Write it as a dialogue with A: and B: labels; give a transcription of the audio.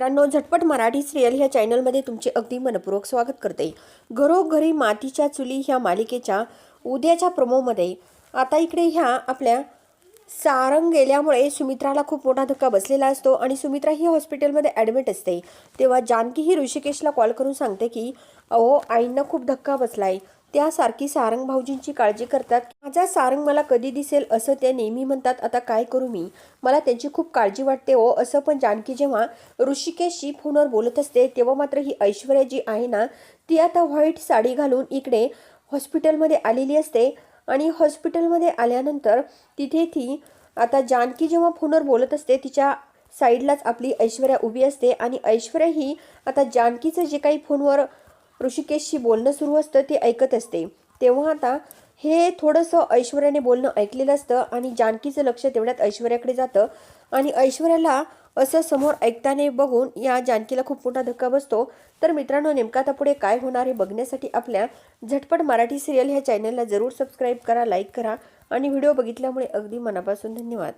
A: मित्रांनो झटपट मराठी सिरियल ह्या चॅनलमध्ये तुमचे अगदी मनपूर्वक स्वागत करते. घरोघरी मातीच्या चुली ह्या मालिकेच्या उद्याच्या प्रोमोमध्ये आता इकडे ह्या आपल्या सारंग गेल्यामुळे सुमित्राला खूप मोठा धक्का बसलेला असतो आणि सुमित्रा ही हॉस्पिटलमध्ये ॲडमिट असते. तेव्हा जानकी ही ऋषिकेशला कॉल करून सांगते की अहो आईंना खूप धक्का बसलाय. त्यासारखी सारंग भाऊजींची काळजी करतात. माझा सारंग मला कधी दिसेल असं ते नेहमी म्हणतात आता काय करू मी? मला त्यांची खूप काळजी वाटते ओ असं पण जानकी जेव्हा ऋषिकेशशी फोनवर बोलत असते तेव्हा मात्र ही ऐश्वर्या जी आहे ना ती आता व्हाईट साडी घालून इकडे हॉस्पिटलमध्ये आलेली असते. आणि हॉस्पिटलमध्ये आल्यानंतर तिथे ती आता जानकी जेव्हा फोनवर बोलत असते तिच्या साईडलाच आपली ऐश्वर्या उभी असते. आणि ऐश्वर्या ही आता जानकीचं जे काही फोनवर ऋषिकेशशी बोलणं सुरू असतं ते ऐकत असते. तेव्हा आता हे थोडंसं ऐश्वर्याने बोलणं ऐकलेलं असतं आणि जानकीचं लक्ष तेवढ्यात ऐश्वर्याकडे जातं. आणि ऐश्वर्याला असं समोर ऐकताने बघून या जानकीला खूप मोठा धक्का बसतो. तर मित्रांनो नेमका आता पुढे काय होणार आहे बघण्यासाठी आपल्या झटपट मराठी सिरियल ह्या चॅनलला जरूर सबस्क्राईब करा लाईक करा आणि व्हिडिओ बघितल्यामुळे अगदी मनापासून धन्यवाद.